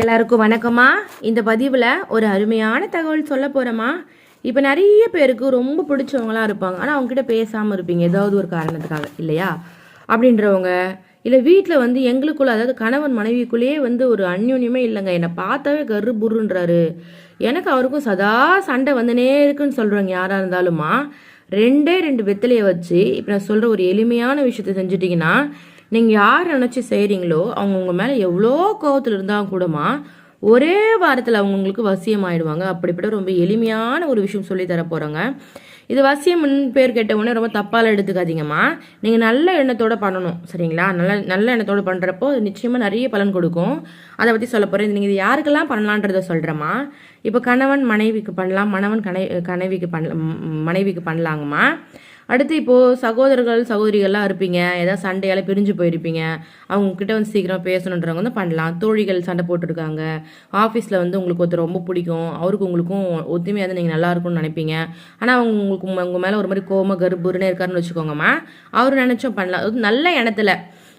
எல்லாருக்கும் வணக்கம்மா. இந்த பதிவில் ஒரு அருமையான தகவல் சொல்ல போகிறேம்மா இப்போ நிறைய பேருக்கு ரொம்ப பிடிச்சவங்களாம் இருப்பாங்க. ஆனால் அவங்ககிட்ட பேசாமல் இருப்பீங்க. ஏதாவது ஒரு காரணத்துக்காக இல்லையா? அப்படின்றவங்க இல்லை வீட்டில் வந்து எங்களுக்குள்ள அதாவது கணவன் மனைவிக்குள்ளேயே வந்து ஒரு அந்யோன்யமே இல்லைங்க. என்னை பார்த்தாவே கரு புருன்றாரு எனக்கு அவருக்கும் சதா சண்டை வந்துனே இருக்குன்னு சொல்கிறவங்க யாராக இருந்தாலுமா ரெண்டே ரெண்டு வெத்தலையை வச்சு இப்போ நான் சொல்கிற ஒரு எளிமையான விஷயத்தை செஞ்சுட்டிங்கன்னா நீங்கள் யார் நினச்சி செய்கிறீங்களோ அவங்க உங்கள் மேலே எவ்வளோ கோவத்தில் இருந்தால் கூடமா ஒரே வாரத்தில் அவங்கவுங்களுக்கு வசியம் ஆயிடுவாங்க அப்படிப்பட்ட ரொம்ப எளிமையான ஒரு விஷயம் சொல்லி தர போகிறோங்க இது வசியம்னு பேர் கேட்ட உடனே ரொம்ப தப்பால் எடுத்துக்காதீங்கம்மா. நீங்கள் நல்ல எண்ணத்தோடு பண்ணணும். சரிங்களா? நல்ல நல்ல எண்ணத்தோடு பண்ணுறப்போ அது நிச்சயமாக நிறைய பலன் கொடுக்கும். அதை பற்றி சொல்ல போகிறேன் நீங்கள் இது யாருக்கெல்லாம் பண்ணலான்றத சொல்கிறேம்மா இப்போ கணவன் மனைவிக்கு பண்ணலாம். மணவன் கனை கனைவிக்கு பண்ணலாம் மனைவிக்கு பண்ணலாங்கம்மா. அடுத்து இப்போது சகோதரர்கள் சகோதரிகள்லாம் இருப்பீங்க. ஏதாவது சண்டையால் பிரிஞ்சு போயிருப்பீங்க. அவங்க கிட்ட வந்து சீக்கிரம் பேசணுன்றவங்க வந்து பண்ணலாம். தோழிகள் சண்டை போட்டிருக்காங்க. ஆஃபீஸில் வந்து உங்களுக்கு ஒருத்தர் ரொம்ப பிடிக்கும். அவருக்கு உங்களுக்கும் ஒத்துமையாக வந்து நீங்கள் நல்லா இருக்கும்னு நினைப்பீங்க. ஆனால் அவங்க உங்களுக்கு உங்கள் மேலே ஒரு மாதிரி கோம கருப்புருன்னு இருக்காருன்னு வச்சுக்கோங்கம்மா. அவர் நினச்சோம் பண்ணலாம். அது நல்ல இடத்துல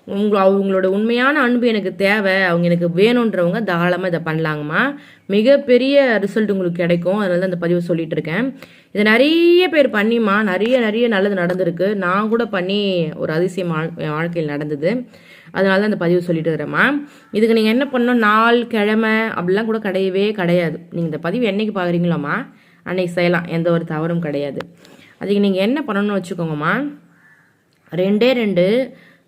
உங்க அவங்களோட உண்மையான அன்பு எனக்கு தேவை. அவங்க எனக்கு வேணுன்றவங்க தாராளமாக இதை பண்ணலாங்கம்மா. மிகப்பெரிய ரிசல்ட் உங்களுக்கு கிடைக்கும். அதனால தான் இந்த பதிவு சொல்லிட்டு இருக்கேன். இதை நிறைய பேர் பண்ணிம்மா. நிறைய நிறைய நல்லது நடந்திருக்கு. நான் கூட பண்ணி ஒரு அதிசயம் என் வாழ்க்கையில் நடந்தது. அதனால தான் இந்த பதிவு சொல்லிட்டு வரேம்மா இதுக்கு நீங்கள் என்ன பண்ணணும்? நாள் கிழமை அப்படிலாம் கூட கிடையவே கிடையாது. நீங்கள் இந்த பதிவு என்னைக்கு பார்க்குறீங்களோம்மா? அன்னைக்கு செய்யலாம். எந்த ஒரு தவறும் கிடையாது. அதுக்கு நீங்கள் என்ன பண்ணணும்னு வச்சுக்கோங்கம்மா. ரெண்டே ரெண்டு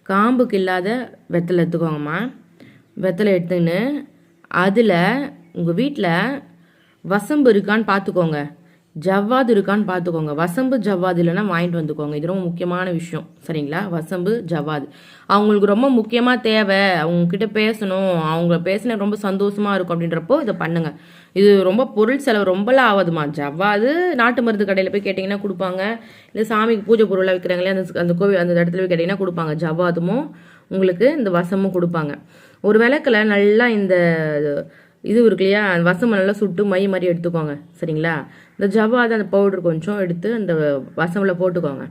காம்புக்கு இல்லாத வெத்தலை எடுத்துக்கோங்கம்மா. வெத்தலை எடுத்துன்னு அதில் உங்கள் வீட்டில் வசம்பு இருக்கான்னு பார்த்துக்கோங்க ஜவ்வாது இருக்கான்னு பார்த்துக்கோங்க. வசம்பு ஜவ்வாது இல்லைன்னா வாங்கிட்டு வந்துக்கோங்க. இது ரொம்ப முக்கியமான விஷயம். சரிங்களா? வசம்பு ஜவ்வாது. அவங்களுக்கு ரொம்ப முக்கியமாக தேவை. அவங்கக்கிட்ட பேசணும். அவங்க பேசின ரொம்ப சந்தோஷமாக இருக்கும் அப்படின்றப்போ இதை பண்ணுங்க. இது ரொம்ப பொருள் செலவு ரொம்பலாம் ஆகாதுமா. ஜவ்வாது நாட்டு மருந்து கடையில் போய் கேட்டிங்கன்னா கொடுப்பாங்க. இல்லை சாமிக்கு பூஜை பொருளாக விற்கிறாங்களே அந்த அந்த கோவில் அந்த இடத்துல போய் கேட்டிங்கன்னா கொடுப்பாங்க. ஜவ்வாதுமும் உங்களுக்கு இந்த வசமும் கொடுப்பாங்க. ஒரு விளக்கில் நல்லா இந்த இது இருக்கு இல்லையா? அந்த நல்லா சுட்டு மை மாதிரி எடுத்துக்கோங்க. சரிங்களா? இந்த ஜவ்வாது அந்த பவுடர் கொஞ்சம் எடுத்து அந்த வசமில் போட்டுக்கோங்க.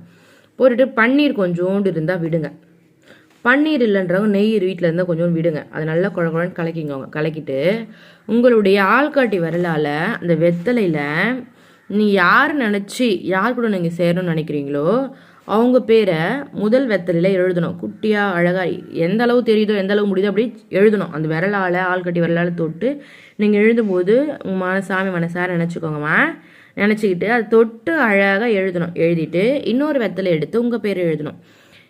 போட்டுட்டு பன்னீர் கொஞ்சோண்டு இருந்தால் விடுங்க. பன்னீர் இல்லைன்றவங்க நெய் வீட்டில் இருந்தால் கொஞ்சம் விடுங்க. அதை நல்லா குழ குழன்னு கலக்கிக்கோங்க. கலக்கிட்டு உங்களுடைய ஆள்காட்டி விரலால் அந்த வெத்தலையில் நீ யார் நினச்சி யார் கூட நீங்கள் சேரணும்னு நினைக்கிறீங்களோ அவங்க பேரை முதல் வெத்தலையில் எழுதணும். குட்டியாக அழகாக எந்த அளவு தெரியுதோ எந்த அளவு முடியுதோ அப்படி எழுதணும். அந்த விரலால் ஆள்கட்டி விரலால் தொட்டு நீங்கள் எழுதும்போது உங்கள் மன சாமி மனசார நினச்சிக்கோங்கம்மா நினச்சிக்கிட்டு அதை தொட்டு அழகாக எழுதணும். எழுதிட்டு இன்னொரு வெத்தலை எடுத்து உங்கள் பேர் எழுதணும்.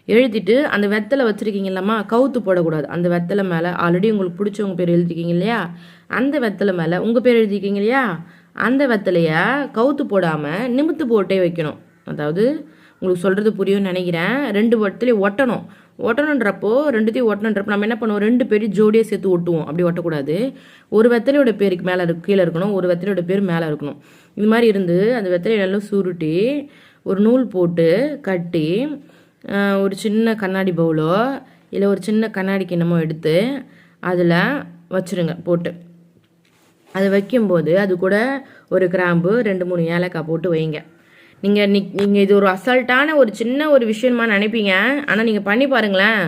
எழுதிட்டு அந்த வெத்தலை வச்சுருக்கீங்கல்லம்மா கவுத்து போடக்கூடாது. அந்த வெத்தலை மேலே ஆல்ரெடி உங்களுக்கு பிடிச்சவங்க பேர் எழுதிக்கிங்க இல்லையா? அந்த வெத்தலை மேலே உங்கள் பேர் எழுதிருக்கீங்க இல்லையா? அந்த வெத்தலையை கவுத்து போடாமல் நிமித்து போட்டே வைக்கணும். அதாவது உங்களுக்கு சொல்கிறது புரியும்னு நினைக்கிறேன். ரெண்டு வட்டத்துலேயும் ஒட்டணும். ஒட்டணுன்றப்போ ரெண்டுத்தையும் ஒட்டணுன்றப்போ நம்ம என்ன பண்ணுவோம்? ரெண்டு பேரும் ஜோடியாக சேர்த்து ஒட்டுவோம். அப்படி ஒட்டக்கூடாது. ஒரு வெத்தலையோட பேருக்கு மேலே இருக்கு கீழே இருக்கணும். ஒரு வெத்தலையோட பேர் மேலே இருக்கணும். இது மாதிரி இருந்து அந்த வெத்தலையை நல்லா சுருட்டி ஒரு நூல் போட்டு கட்டி ஒரு சின்ன கண்ணாடி பவுலோ இல்லை ஒரு சின்ன கண்ணாடி கிண்ணமோ எடுத்து அதில் வச்சுருங்க போட்டு. அதை வைக்கும்போது அது கூட ஒரு கிராம்பு ரெண்டு மூணு ஏலக்காய் போட்டு வைங்க. நீங்கள் நி நீங்கள் இது ஒரு அசால்ட்டான ஒரு சின்ன ஒரு விஷயமா நினைப்பீங்க. ஆனால் நீங்கள் பண்ணி பாருங்களேன்.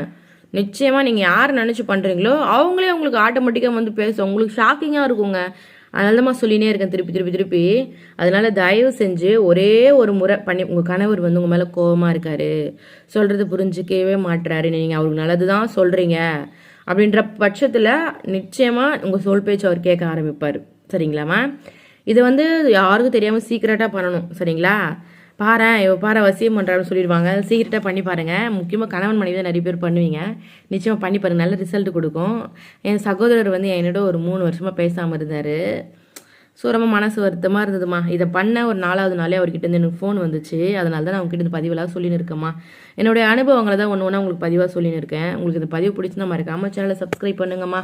நிச்சயமாக நீங்கள் யார் நினச்சி பண்ணுறீங்களோ அவங்களே உங்களுக்கு ஆட்டோமேட்டிக்காக வந்து பேசும் உங்களுக்கு ஷாக்கிங்காக இருக்குங்க. அதனால தான் சொல்லினே இருக்கேன் திருப்பி திருப்பி திருப்பி. அதனால தயவு செஞ்சு ஒரே ஒரு முறை பண்ணி உங்கள் கணவர் வந்து உங்கள் மேலே கோபமாக இருக்காரு. சொல்கிறது புரிஞ்சிக்கவே மாட்டுறாரு நீங்கள் அவருக்கு நல்லது தான் சொல்கிறீங்க அப்படின்ற பட்சத்தில் நிச்சயமாக உங்கள் சொல் பேச்சு அவர் கேட்க ஆரம்பிப்பார். சரிங்களாம்மா? இது வந்து யாருக்கும் தெரியாமல் சீக்கிரட்டாக பண்ணணும் சரிங்களா? பாரு இவ பாரு வசியம் பண்ணுறான்னு சொல்லிடுவாங்க. சீக்கிரட்டாக பண்ணி பாருங்கள் முக்கியமாக கணவன் மனைவி தான் நிறைய பேர் பண்ணுவீங்க. நிச்சயமாக பண்ணி பாருங்கள் நல்ல ரிசல்ட் கொடுக்கும். என் சகோதரர் வந்து என்னோட ஒரு மூணு வருஷமாக பேசாமல் இருந்தார். ஸோ ரொம்ப மனசு வருத்தமாக இருந்ததுமா. இதை பண்ண ஒரு நாலாவது நாளே அவர்கிட்ட இருந்து எனக்கு ஃபோன் வந்துச்சு. அதனால தான் நான் உங்ககிட்ட பதிவெல்லாம் சொல்லின்னு இருக்கேம்மா. என்னுடைய அனுபவங்களை தான் ஒன்று ஒன்றா உங்களுக்கு பதிவாக சொல்லின்னு இருக்கேன். உங்களுக்கு இந்த பதிவு பிடிச்சிருந்தா மறக்காமல் சேனலை சப்ஸ்கிரைப் பண்ணுங்கம்மா.